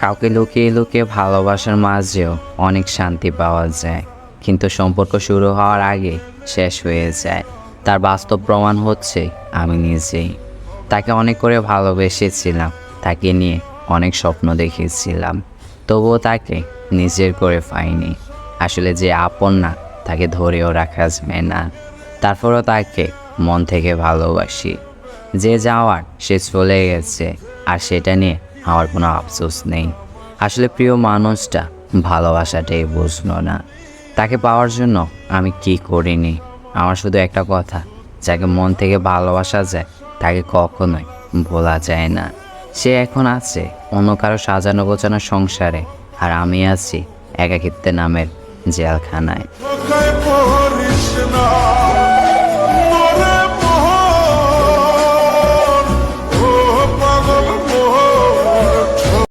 কাউকে লুকিয়ে লুকিয়ে ভালোবাসার মাঝেও অনেক শান্তি পাওয়া যায়। কিন্তু সম্পর্ক শুরু হওয়ার আগে শেষ হয়ে যায়। তার বাস্তব প্রমাণ হচ্ছে আমি নিজেই। তাকে অনেক করে ভালোবেসেছিলাম, তাকে নিয়ে অনেক স্বপ্ন দেখেছিলাম। তবুও তাকে নিজের করে পাইনি। আসলে যে আপন না, তাকে ধরেও রাখা যায় না। তারপরও তাকে মন থেকে ভালোবাসি। যে যাওয়ার, সে চলে গেছে, আর সেটা নিয়ে আমার কোনো আফসোস নেই। আসলে প্রিয় মানুষটা ভালোবাসাটাই বুঝলো না। তাকে পাওয়ার জন্য আমি কি করিনি? আমার শুধু একটা কথা, যাকে মন থেকে ভালোবাসা যায়, তাকে কখনোই ভোলা যায় না। সে এখন আছে অন্য কারও সাজানো গোছানো সংসারে, আর আমি আছি একাকিত্বে নামের জেলখানায়।